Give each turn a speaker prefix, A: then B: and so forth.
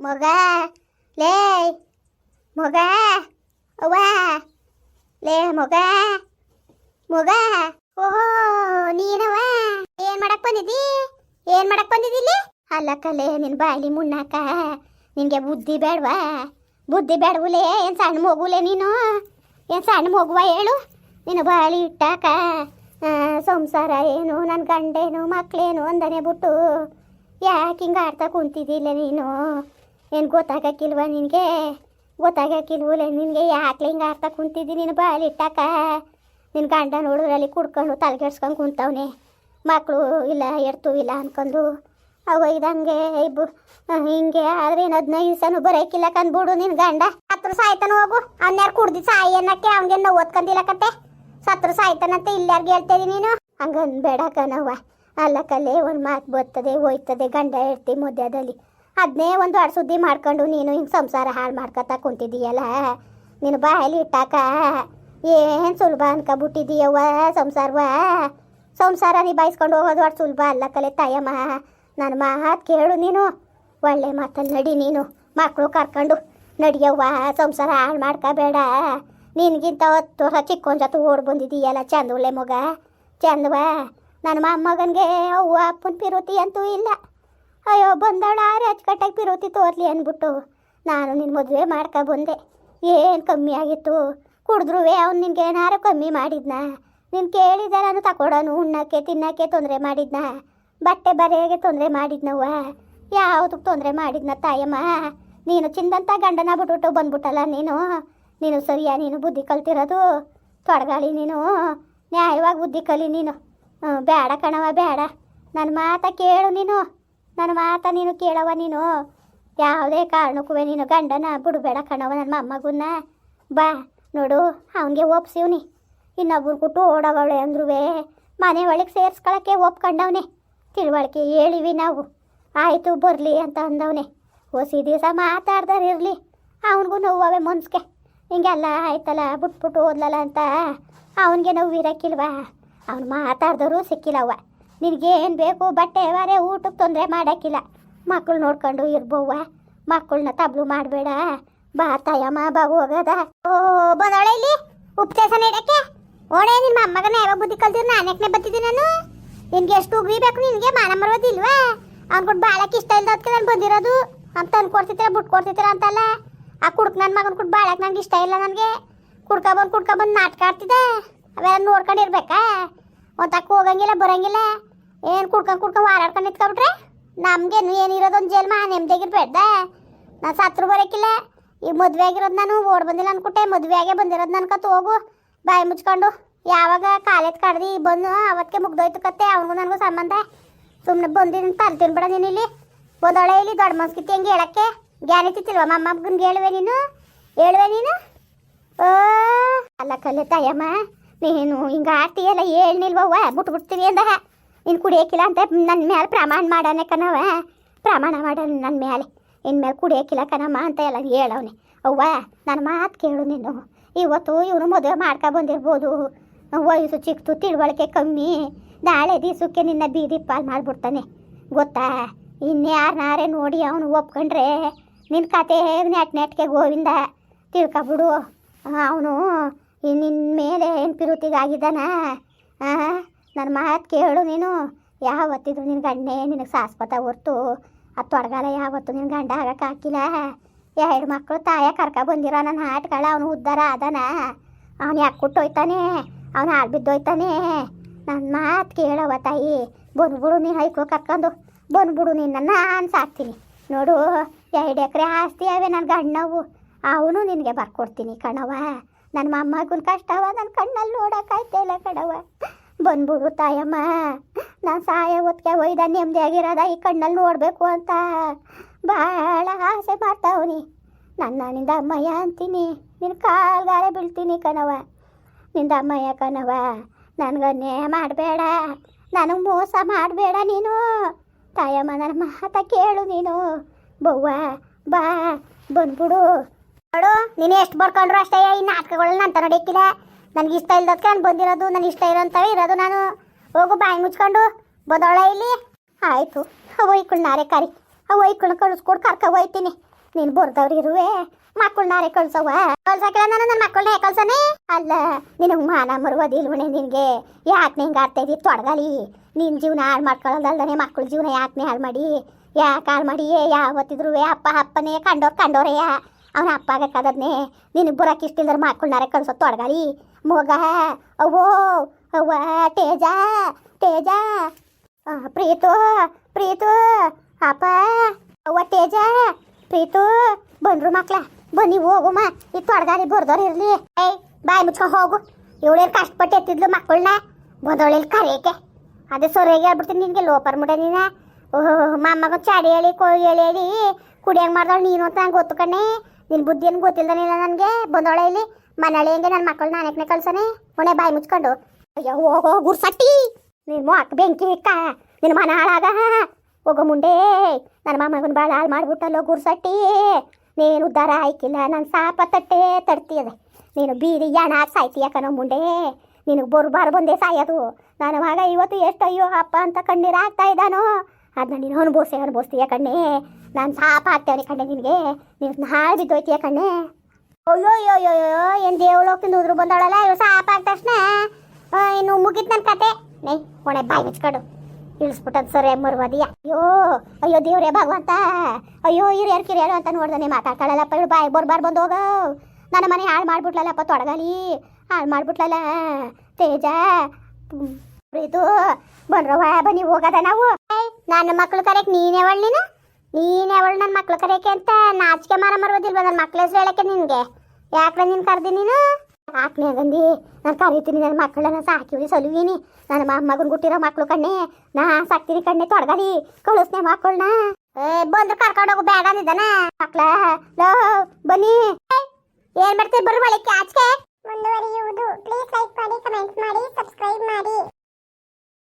A: ಮಗ, ಲೇ, ಮಗ, ಅವ್ವ, ಲೇ, ಮಗ ಮಗ. ಓಹೋ ನೀನವ ಏನ್ ಮಾಡಕ್ ಬಂದಿದ್ದಿ? ಏನ್ ಮಾಡಕ್ ಬಂದಿದ್ದಿ ಇಲ್ಲಿ? ಅಲ್ಲ ಕಲೆ, ನಿನ್ ಬಾಯಲ್ಲಿ ಮುನ್ನಾಕ ನಿನ್ಗೆ ಬುದ್ಧಿ ಬೇಡವಾ? ಬುದ್ಧಿ ಬೇಡವುಲೇ, ಏನ್ ಸಣ್ಣ ಮಗುಲೆ ನೀನು? ಏನ್ ಸಣ್ಣ ಮಗುವ ಹೇಳು? ನೀನು ಬಾಳಿ ಇಟ್ಟಾಕ. ಸಂಸಾರ ಏನು ನನ್ನ ಗಂಡೇನು, ಮಕ್ಳೇನು ಅಂದನೆ ಬಿಟ್ಟು ಯಾಕೆ ಹಿಂಗೆ ಆಡ್ತಾ ಕುಂತಿದ್ದಿಲ್ಲ ನೀನು? ಏನು ಗೊತ್ತಾಗಕ್ಕಿಲ್ವ ನಿನಗೆ? ಗೊತ್ತಾಗಕ್ಕಿಲ್ವಲ್ಲ ನಿನಗೆ? ಯಾಕೆ ಹಿಂಗೆ ಆಡ್ತಾ ಕುಂತಿದ್ದಿ ನೀನು ಬಾಳಿ ಇಟ್ಟಾಕ? ನಿನ್ನ ಗಂಡ ನೋಡಿದ್ರಲ್ಲಿ ಕುಡ್ಕೊಂಡು ತಲೆಗೆಡ್ಸ್ಕೊಂಡು ಕುಂತವನೆ. ಮಕ್ಕಳು ಇಲ್ಲ ಎಡ್ತು ಇಲ್ಲ ಅನ್ಕೊಂಡು. ಅವ ಇದಂಗೆ, ಇಬ್ಬು ಹಿಂಗೆ ಆದ್ರೆ ಏನು ಹದಿನೈದು ದಿವಸನೂ ಬರೋಕ್ಕಿಲ್ಲ ಕಂದ್ಬಿಡು ನಿನ್ನ ಗಂಡ. ಹತ್ರ ಸಾಯ್ತಾನ ಹೋಗು. ಅವ್ನ್ಯಾರು ಕುಡ್ದಿ ಸಾಯಿ ಅನ್ನಕ್ಕೆ ಅವ್ನಿಗೆ ನಾವು ಓದ್ಕೊಂಡಿಲ್ಲ ಕತೆ. ಸತ್ರ ಸಾಯ್ತಾನಂತೆ ಇಲ್ಲಾರ್ಗೆ ಹೇಳ್ತೇನೆ ನೀನು? ಹಂಗನ್ ಬೇಡ ಕಣವ್ವ. ಅಲ್ಲ ಕಲೆ ಒಂದು ಮಾತು ಬರ್ತದೆ, ಹೋಯ್ತದೆ. ಗಂಡ ಇರ್ತಿ ಮಧ್ಯದಲ್ಲಿ ಅದನ್ನೇ ಒಂದು ಅಡ್ ಸುದ್ದಿ ಮಾಡ್ಕೊಂಡು ನೀನು ಹಿಂಗೆ ಸಂಸಾರ ಹಾಳು ಮಾಡ್ಕೊತಾ ಕುಂತಿದ್ದೀಯಲ್ಲ? ನೀನು ಬಾಯಲ್ಲಿ ಇಟ್ಟಾಕ ಏನು ಸುಲಭ ಅನ್ಕೊಬಿಟ್ಟಿದೀಯವ್ವ ಸಂಸಾರವ ಸಂಸಾರ ನಿಭಾಯಿಸ್ಕೊಂಡು ಹೋಗೋದು ಅಷ್ಟು ಸುಲಭ ಅಲ್ಲ ಕಲೆ ತಾಯಮ್ಮ. ನನ್ನ ಮಾತು ಕೇಳು ನೀನು. ಒಳ್ಳೆ ಮಾತಲ್ಲಿ ನಡಿ ನೀನು. ಮಕ್ಕಳು ಕರ್ಕೊಂಡು ನಡಿಯವ್ವ, ಸಂಸಾರ ಹಾಳು ಮಾಡ್ಕೋಬೇಡ. ನಿನಗಿಂತ ಹೊತ್ತು ಹೊಸ ಚಿಕ್ಕೊಂದು ಜೊತೆ ಓಡ್ ಬಂದಿದ್ದೀಯಲ್ಲ ಚಂದ ಒಳ್ಳೆ ಮಗ. ಚಂದವ ನನ್ನ ಮೊಮ್ಮಗನಿಗೆ ಅವ್ವ ಅಪ್ಪನ ಪಿರುತಿ ಅಂತೂ ಇಲ್ಲ. ಅಯ್ಯೋ ಬಂದವಳ ಆರೆ ಅಚ್ಚುಕಟ್ಟಾಗಿ ಪಿರೋತಿ ತೋರ್ಲಿ ಅಂದ್ಬಿಟ್ಟು. ನಾನು ನಿನ್ನ ಮದುವೆ ಮಾಡ್ಕೊ ಬಂದೆ. ಏನು ಕಮ್ಮಿ ಆಗಿತ್ತು? ಕುಡಿದ್ರೂ ಅವ್ನು ನಿನ್ಗೆ ಏನಾರು ಕಮ್ಮಿ ಮಾಡಿದ್ನ? ನೀನು ಕೇಳಿದೆ ನಾನು ಉಣ್ಣಕ್ಕೆ, ತಿನ್ನಕ್ಕೆ ತೊಂದರೆ ಮಾಡಿದ್ನ? ಬಟ್ಟೆ ಬರೆಯಾಗೆ ತೊಂದರೆ ಮಾಡಿದ್ನವ್ವ? ಯಾವುದಕ್ಕೆ ತೊಂದರೆ ಮಾಡಿದ್ನ ತಾಯಮ್ಮ? ನೀನು ಚಿಂದಂತ ಗಂಡನ ಬಿಟ್ಬಿಟ್ಟು ಬಂದ್ಬಿಟ್ಟಲ್ಲ ನೀನು? ನೀನು ಸರಿಯಾ ನೀನು ಬುದ್ಧಿ ಕಲ್ತಿರೋದು? ತೊಡಗಾಳಿ ನೀನು? ನ್ಯಾಯವಾಗಿ ಬುದ್ಧಿ ಕಲಿ ನೀನು? ಬೇಡ ಕಣವ ಬೇಡ ನನ್ನ ಮಾತ ಕೇಳು ನೀನು. ನನ್ನ ಮಾತ ನೀನು ಕೇಳವ ನೀನು. ಯಾವುದೇ ಕಾರಣಕ್ಕೂ ನೀನು ಗಂಡನ ಬಿಡಬೇಡ ಕಣವ ನನ್ನ ಮೊಮ್ಮಗುನ್ನ. ಬಾ, ನೋಡು, ಅವನಿಗೆ ಒಪ್ಸಿವ್ನಿ. ಇನ್ನೊಬ್ರು ಕೊಟ್ಟು ಓಡೋಗವಳೆ ಅಂದ್ರೂ ಮನೆ ಒಳಗೆ ಸೇರಿಸ್ಕೊಳಕ್ಕೆ ಒಪ್ಕೊಂಡವನೆ. ತಿಳುವಳಿಕೆ ಹೇಳಿವಿ ನಾವು. ಆಯಿತು, ಬರಲಿ ಅಂತ ಅಂದವನೆ. ಹೊಸಿ ದಿವಸ ಮಾತಾಡ್ದಾರ ಇರಲಿ. ಅವನಿಗೂ ನೋವವೆ ಮನ್ಸ್ಗೆ ಹಿಂಗೆಲ್ಲ ಆಯ್ತಲ್ಲ, ಬಿಟ್ಬಿಟ್ಟು ಓದ್ಲಲ್ಲ ಅಂತ. ಅವನಿಗೆ ನೋವು ಇರಕ್ಕಿಲ್ವಾ ಅವ್ನು ಮಾತಾಡ್ದವರು ಸಿಕ್ಕಿಲ್ಲವ್ವ. ನಿನಗೇನು ಬೇಕು? ಬಟ್ಟೆ ವಾರೆ ಊಟಕ್ಕೆ ತೊಂದರೆ ಮಾಡೋಕ್ಕಿಲ್ಲ. ಮಕ್ಕಳು ನೋಡ್ಕೊಂಡು ಇರ್ಬೋವ ಮಕ್ಕಳನ್ನ ತಬ್ಲು ಮಾಡಬೇಡ. ಬಾ ತಾಯಮ್ಮ, ಬಾ ಹೋಗದ. ಓ, ಬಂದವಳೆ ಇಲ್ಲಿ? ಉಪದೇಶ ನೀಡಕ್ಕೆ ಓಣೆ, ನಿಮ್ಮ ಅಮ್ಮಗನ ಯಾವಾಗ ಬುದ್ಧಿ ಕಲ್ತಿದ್ರು? ನಾನು ಯಾಕೆ ಬರ್ತಿದ್ದೀನಿ ನಾನು. ನಿನ್ಗೆ ಎಷ್ಟು ಉಗ್ರಿ ಬೇಕು ನಿನಗೆ? ಮಾನ ಮರೋದಿಲ್ವಾ ಅವ್ನು ಕೊಟ್ಟು ಬಾಳಕ್ಕೆ ಇಷ್ಟ ಇಲ್ದದಕ್ಕೆ ನಾನು ಬಂದಿರೋದು. ಅಂತ ತಂದು ಕೊಡ್ತಿದ್ದೀರ ಬಿಟ್ಟು ಅಂತಲ್ಲ. ಆ ಕುಡ್ಕ ನನ್ನ ಮಗನ ಕೊಟ್ಟು ಬಾಳಕ್ಕೆ ನನಗೆ ಇಷ್ಟ ಇಲ್ಲ ನನಗೆ. ಕುಡ್ಕೊಬಂದು ಕುಡ್ಕೊಬಂದು ನಾಟಕ ಆಡ್ತಿದ್ದೆ. ಅವೆಲ್ಲ ನೋಡ್ಕೊಂಡಿರ್ಬೇಕಾ ಒಂತಕ್ಕೆ ಹೋಗಂಗಿಲ್ಲ, ಬರಂಗಿಲ್ಲ. ಏನು ಕುಡ್ಕೊಂಡು ಕುಡ್ಕೊಂಡು ಹಾರಾಡ್ಕೊಂಡು ನಿಂತ್ಕೊಬಿಟ್ರೆ ನಮ್ಗೇನು ಏನಿರೋದೊಂದು ಜೇಲ್ ಮಾ ನೆಮ್ಮದಿಯಾಗಿರ್ಬೇಡ್ದ ನಾನು ಸತ್ರು ಬರೋಕ್ಕಿಲ್ಲ ಈ ಮದುವೆ ಆಗಿರೋದು ನಾನು, ಓಡ್ ಬಂದಿಲ್ಲ ಅನ್ಕೊಟ್ಟೆ. ಮದುವೆ ಆಗೇ ಬಂದಿರೋದು ಕತ್ತು ಹೋಗು ಬಾಯಿ ಮುಚ್ಕೊಂಡು. ಯಾವಾಗ ಕಾಲೇಜ್ ಕಡ್ದು ಬಂದು ಅವತ್ತಿಗೆ ಮುಗ್ದೋಯ್ತು ಕತ್ತೆ. ಅವನಿಗೂ ನನಗೂ ಸಂಬಂಧ. ಸುಮ್ಮನೆ ಬಂದಿನ ತಲೆ ತಿನ್ಬೇಡ ನೀನು ಇಲ್ಲಿ. ಬಂದೊಳೆ ಇಲ್ಲಿ, ದೊಡ್ಡ ಮನ್ಸ್ಕಿತಿ ಹೆಂಗೆ ಹೇಳಕ್ಕೆ? ಜ್ಞಾನ ತಿತ್ತಿಲ್ವ? ಮೊಮ್ಮಗನ್ಗೆ ಹೇಳುವೆ ನೀನು? ಹೇಳುವೆ ನೀನು? ಓ, ಅಲ್ಲ ಕಲೆ ತಾಯಮ್ಮ. ನೀನು ಹಿಂಗೆ ಆಡ್ತೀಯಲ್ಲ ಹೇಳ್ನಿಲ್ವವ್ವ ಬಿಟ್ಟು ಬಿಡ್ತೀವಿ ಅಂದ ನೀನು ಕುಡಿಯೋಕಿಲ್ಲ ಅಂತ ನನ್ನ ಮೇಲೆ ಪ್ರಮಾಣ ಮಾಡಾನೆ ಕಣವ ಪ್ರಮಾಣ ಮಾಡ ನನ್ನ ಮೇಲೆ ಇನ್ಮೇಲೆ ಕುಡಿಯೋಕಿಲ್ಲ ಕಣಮ್ಮ ಅಂತ ಎಲ್ಲ ಹೇಳವನೆ. ಅವ್ವ ನನ್ನ ಮಾತು ಕೇಳು ನೀನು. ಇವತ್ತು ಇವನು ಮದುವೆ ಮಾಡ್ಕೊ ಬಂದಿರ್ಬೋದು. ವಯಸ್ಸು ಚಿಕ್ಕದು ತಿಳುವಳಿಕೆ ಕಮ್ಮಿ. ನಾಳೆ ದಿವಸಕ್ಕೆ ನಿನ್ನ ಬೀದಿ ಪಾಲು ಮಾಡಿಬಿಡ್ತಾನೆ. ಗೊತ್ತಾ? ಇನ್ಯಾರನಾರೆ ನೋಡಿ ಅವನು ಒಪ್ಕೊಂಡ್ರೆ ನಿನ್ನ ಕತೆ ನೆಟ್ ನೆಟ್ಗೆ ಗೋವಿಂದ ತಿಳ್ಕೊಬಿಡು. ಅವನು ನಿನ್ನ ಮೇಲೆ ಏನು ಪಿರುತಿಗಾಗಿದ್ದಾನ? ನನ್ನ ಮಾತು ಕೇಳು ನೀನು. ಯಾವತ್ತಿದ್ರು ನಿನ್ನ ಗಂಡನೇ ನಿನಗೆ ಶಾಶ್ವತ ಹೊರ್ತು. ಅದು ತೊಡಗಾಲ ಯಾವತ್ತು ನಿನ್ನ ಗಂಡ ಆಗಕ್ಕೆ ಹಾಕಿಲ್ಲ. ಎರಡು ಮಕ್ಕಳು ತಾಯ ಕರ್ಕ ಬಂದಿರೋ ನನ್ನ ಆಟಗಳ ಅವನು ಉದ್ದಾರ ಆದನ. ಅವನು ಯಾಕೆ ಕುಟ್ಟೋಯ್ತಾನೆ? ಅವನು ಹಾಳು ಬಿದ್ದೋಯ್ತಾನೆ? ನನ್ನ ಮಾತು ಕೇಳವ ತಾಯಿ. ಬಂದ್ಬಿಡು ನೀನು ಹೈಕೋ ಕರ್ಕೊಂಡು. ಬಂದ್ಬಿಡು ನಿನ್ನ ನಾನು ಸಾಕ್ತೀನಿ. ನೋಡು, ಎರಡು ಎಕರೆ ಆಸ್ತಿ ಅವೆ ನನ್ನ ಗಂಡವು. ಅವನು ನಿನಗೆ ಬರ್ಕೊಡ್ತೀನಿ ಕಣವ ನನ್ನ ಮೊಮ್ಮಗನ ಕಷ್ಟವ ನನ್ನ ಕಣ್ಣಲ್ಲಿ ನೋಡೋಕ್ಕಾಯ್ತಾ ಇಲ್ಲ ಕಡವ ಬಂದ್ಬಿಡು ತಾಯಮ್ಮ. ನಾನು ಸಾಯ ಹೊತ್ಕೆ ಒಯ್ದ ನೆಮ್ಮದಿಯಾಗಿರೋದ ಈ ಕಣ್ಣಲ್ಲಿ ನೋಡಬೇಕು ಅಂತ. ಭಾಳ ಆಸೆ ಮಾಡ್ತಾವನಿ ನನ್ನ ನಿಂದ ಅಮ್ಮಯ್ಯ ಅಂತೀನಿ. ನಿನ್ನ ಕಾಲ್ಗಾರೆ ಬೀಳ್ತೀನಿ ಕಣವ ನಿಂದ ಅಮ್ಮಯ್ಯ ಕಣವ ನನಗನ್ನೇ ಮಾಡಬೇಡ. ನನಗೆ ಮೋಸ ಮಾಡಬೇಡ ನೀನು. ತಾಯಮ್ಮ, ನನ್ನ ಮಾತ ಕೇಳು ನೀನು. ಬವ್ವ, ಬಾ, ಬಂದ್ಬಿಡು. ನೋಡು, ನೀನು ಎಷ್ಟು ಬರ್ಕೊಂಡ್ರು ಅಷ್ಟೇ, ಈ ನಾಟಕಗಳನ್ನ ಅಂತ ನಡೀತಿಲ್ಲ ನನಗೆ ಇಷ್ಟ ಇಲ್ದಕ್ಕೆ ನಾನು ಬಂದಿರೋದು, ನನಗೆ ಇಷ್ಟ ಇರೋಂಥವೇ ಇರೋದು ನಾನು. ಹೋಗು, ಬಾಯಿ ಮುಚ್ಕೊಂಡು, ಬದೋಳ ಇಲ್ಲಿ. ಆಯಿತು ಒಯ್ಕುಳ್ ನಾರೆ ಕರಿ. ಆ ಒಯ್ಕುಳ್ ಕಳಿಸ್ಕೊಡು ಕರ್ಕ ಹೋಯ್ತೀನಿ. ನೀನು ಬರ್ದವ್ರು ಇರುವೆ ಮಕ್ಕಳನ್ನಾರೆ ಕಳ್ಸವ ಕಳ್ಸಕ್ಕೆ ನಾನು ನನ್ನ ಮಕ್ಕಳನ್ನ ಕಳ್ಸನೆ? ಅಲ್ಲ, ನಿನಗೆ ಮಾನ ಮರುವುದಿಲ್ವಣೆ ನಿನಗೆ? ಯಾಕೆ ನಿಂಗೆ ಆಡ್ತಾ ಇದ್ದೀವಿ ತೊಡಗಲಿ. ನಿನ್ನ ಜೀವನ ಹಾಳು ಮಾಡ್ಕೊಳ್ಳೋದಲ್ದನೆ ಮಕ್ಕಳ ಜೀವನ ಯಾಕೆ ಹಾಳು ಮಾಡಿ. ಯಾಕೆ ಹಾಳು ಮಾಡಿ ಯಾವತ್ತಿದ್ರು ಅಪ್ಪ, ಅಪ್ಪನೇ, ಕಂಡೋರು, ಕಂಡೋರೆಯ? ಅವನ ಅಪ್ಪ ಆಗಕ್ಕದದ್ನೇ ನೀನು ಬರಕ್ಕೆ ಇಷ್ಟಿಲ್ದ್ರ ಮಕ್ಕಳನ್ನಾರೆ ಕಳ್ಸೋ ತೊಡಗಲಿ ಮೋಗ ಅವೋ ಅವ್ವ, ತೇಜ ತೇಜ. ಪ್ರೀತು ಪ್ರೀತು, ಅಪ್ಪ, ಅವ್ವ, ತೇಜ, ಪ್ರೀತು, ಬಂದ್ರು ಮಕ್ಳ, ಬನ್ನಿ ಹೋಗುಮ್ಮ ಈ ತೊಡಗಾರಿ ಬರ್ದವ್ರು ಇರ್ಲಿ. ಏಯ್, ಬಾಯ್ ಮುಚ್ಕೊ ಹೋಗು. ಇವಳೇನು ಕಷ್ಟಪಟ್ಟು ಎತ್ತಿದ್ಲು ಮಕ್ಕಳನ್ನ ಬಂದವಳಲ್ಲಿ ಕರೆಯಕ್ಕೆ ಅದೇ ಸೊರೆಗೆ ಹೇಳ್ಬಿಡ್ತೀನಿ ನಿನಗೆ, ಲೋಪರ್ ಮುಡ ನೀನ. ಓಹೋ ಮಮ್ಮಗ ಚಾಡಿ ಹೇಳಿ, ಕೋಳಿ ಹೇಳಿ ಹೇಳಿ, ಕುಡಿಯಂಗೆ ಮಾಡ್ದವಳು ನೀನು ಅಂತ ನಂಗೆ ಗೊತ್ತು ನಿನ್ನ ಬುದ್ಧಿ ಏನು ಗೊತ್ತಿಲ್ದನಿಲ್ಲ ನನಗೆ? ಬಂದೋಳೆ ಇಲ್ಲಿ? ಮನೆಯಲ್ಲಿ ಹೆಂಗೆ ನನ್ನ ಮಕ್ಕಳು ನಾನಕ್ಕೆ ಕಳ್ಸನೆ? ಒಣೆ ಬಾಯಿ ಮುಚ್ಕೊಂಡು. ಅಯ್ಯೋ ಹೋಗೋ ಗುರ್ಸಟ್ಟಿ! ನೀನು ಮಾಕ್ ಬೆಂಕಿ ಇಕ್ಕ ನಿನ್ನ ಮನ ಹಾಳಾಗ. ಹೋಗೋ ಮುಂಡೆ ನನ್ನ ಮಾಮಗನ ಭಾಳ ಹಾಳು ಮಾಡ್ಬಿಟ್ಟಲ್ಲೋ ಗುರ್ಸಟ್ಟಿ. ನೀನು ಉದ್ದಾರ ಆಯ್ಕಿಲ್ಲ ನನ್ನ ಸಾಪ ತಟ್ಟೆ ತಡ್ತೀಯದೆ ನೀನು ಬೀದಿ ಯಾಣ ಸಾಯ್ತೀಯ ಕಣೋ ಮುಂಡೆ ನಿನಗೆ ಬರ್ಬಾರ್ ಬಂದೆ ಸಾಯೋದು. ನಾನು ಮಗ ಇವತ್ತು ಎಷ್ಟು ಅಯ್ಯೋ ಅಪ್ಪ ಅಂತ ಕಣ್ಣೀರು ಆಗ್ತಾ ಇದ್ದಾನೋ. ಅದನ್ನ ನೀನು ಅನುಭವಿಸಿ, ಅನುಭವಿಸ್ತೀಯ ಕಣ್ಣೆ. ನಾನು ಸಾಪ ಹಾಕ್ತೇವನಿ ಕಣ್ಣೆ ನಿನಗೆ. ನೀನು ಹಾಳು ಬಿದ್ದೋಯ್ತೀಯ ಕಣ್ಣೆ. ಅಯ್ಯೋ ಅಯ್ಯೋ ಅಯ್ಯೋ ಏನು ಹೋಗ್ತೀನಿ ಉದ್ರು ಬಂದವಳಲ್ಲ ಇವ್ ಸಾಪ ಆದ ತಕ್ಷಣ ಇನ್ನು ಮುಗಿತ್ ನನ್ನ ಕತೆ. ನೇ ಒಣೆ ಬಾಯಿ ಮುಚ್ಕೊಂಡು. ಇಳಿಸ್ಬಿಟ್ಟದ್ ಸರಿ ಮರುವಾದಿಯ. ಅಯ್ಯೋ ಅಯ್ಯೋ, ದೇವ್ರೇ ಭಗವಂತ. ಅಯ್ಯೋ, ಹಿರಿಯರು, ಕಿರಿಯರು ಅಂತ ನೋಡ್ದೆ ಮಾತಾಡ್ಕೊಳ್ಳಲ್ಲಪ್ಪ ಇವಳು ಬಾಯಿ ಬರ್ಬಾರ್ ಬಂದು ಹೋಗೋ. ನನ್ನ ಮನೆ ಹಾಳು ಮಾಡ್ಬಿಟ್ಲಲ್ಲಪ್ಪ, ತೊಡಗಲಿ. ಹಾಳು ಮಾಡ್ಬಿಟ್ಲಲ್ಲ. ತೇಜ, ಪ್ರೀತು, ಬನ್ರವ್ವ, ಬನ್ನಿ, ಹೋಗದ ನಾವು. ನನ್ನ ಮಕ್ಕಳು ಕರೆಕ್ಟ್ ನೀನೇ ಅವಳು ನೀನು ಅವಳು ನನ್ನ ಮಕ್ಳು ಕರೆಯಕ್ಕೆ ಅಂತ ನಾಚಿಕೆ ಮಾರ ಮರುವುದಿಲ್ವ ನನ್ನ ಮಕ್ಳ ಹೆಸರು ಹೇಳಕ್ಕೆ ನಿನಗೆ? ಯಾಕೆ ನೀನು ಕರ್ದಿ ನೀನು? ಯಾಕೆ ಬಂದಿ ನಾನು ಕರಿತೀನಿ ನನ್ನ ಮಕ್ಕಳನ್ನ ಸಾಕಿವಿ ಸಲುವಿನಿ. ನನ್ನ ಮಗನ್ ಗುಟ್ಟಿರೋ ಮಕ್ಳು ಕಣ್ಣೆ, ನಾ ಸಾಕ್ತೀನಿ ಕಣ್ಣೆ ತೊಡಗಲಿ ಕಳಿಸ್ನೆ ಮಕ್ಕಳನ್ನ ಕರ್ಕೊಂಡು ಹೋಗು ಬೇಡ ಅಂದಿದ್ದಾನ ಮಕ್ಳ, ಲೋ, ಬನ್ನಿ. ಏನ್ ಮಾಡ್ತೀರಿ ಬರ್ರಿ ಒಳಕ್ಕೆ ಆಚೆ
B: ಮುಂದುವರಿಯುವುದು. ಪ್ಲೀಸ್ ಲೈಕ್ ಮಾಡಿ ಕಮೆಂಟ್ ಮಾಡಿ ಸಬ್ಸ್ಕ್ರೈಬ್ ಮಾಡಿ.